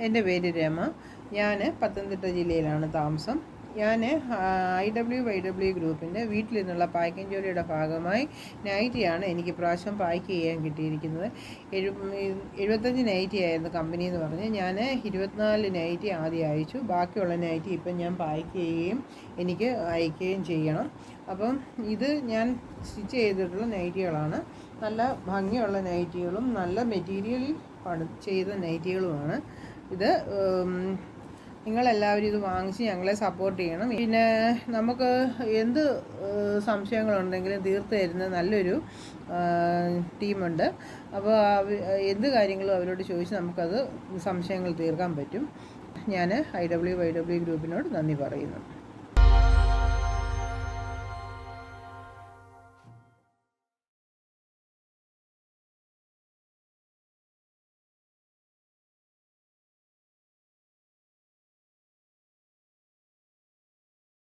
എന്റെ പേര് രമ. ഞാൻ പത്തനംതിട്ട ജില്ലയിലാണ് താമസം. ഞാൻ ഐ ഡബ്ല്യു വൈ ഡബ്ല്യു ഗ്രൂപ്പിന്റെ വീട്ടിൽ നിന്നുള്ള പാക്കിംഗ് ജോലിയുടെ ഭാഗമായി നൈറ്റിയാണ് എനിക്ക് പ്രാവശ്യം പാക്ക് ചെയ്യാൻ കിട്ടിയിരിക്കുന്നത്. എഴു എഴുപത്തഞ്ച് നൈറ്റി ആയിരുന്നു കമ്പനി എന്ന് പറഞ്ഞ്. ഞാൻ ഇരുപത്തിനാല് നൈറ്റി ആദ്യം അയച്ചു. ബാക്കിയുള്ള നൈറ്റി ഇപ്പം ഞാൻ പാക്ക് ചെയ്യുകയും എനിക്ക് അയക്കുകയും ചെയ്യണം. അപ്പം ഇത് ഞാൻ സ്റ്റിച്ച് ചെയ്തിട്ടുള്ള നൈറ്റികളാണ്. നല്ല ഭംഗിയുള്ള നൈറ്റികളും നല്ല മെറ്റീരിയൽ ചെയ്ത നൈറ്റികളുമാണ്. ഇത് നിങ്ങളെല്ലാവരും ഇത് വാങ്ങിച്ച് ഞങ്ങളെ സപ്പോർട്ട് ചെയ്യണം. പിന്നെ നമുക്ക് എന്ത് സംശയങ്ങളുണ്ടെങ്കിലും തീർത്തു തരുന്ന നല്ലൊരു ടീമുണ്ട്. അപ്പോൾ എന്ത് കാര്യങ്ങളും അവരോട് ചോദിച്ച് നമുക്കത് സംശയങ്ങൾ തീർക്കാൻ പറ്റും. ഞാൻ ഐ ഡബ്ല്യു വൈ ഡബ്ല്യു ഗ്രൂപ്പിനോട് നന്ദി പറയുന്നു.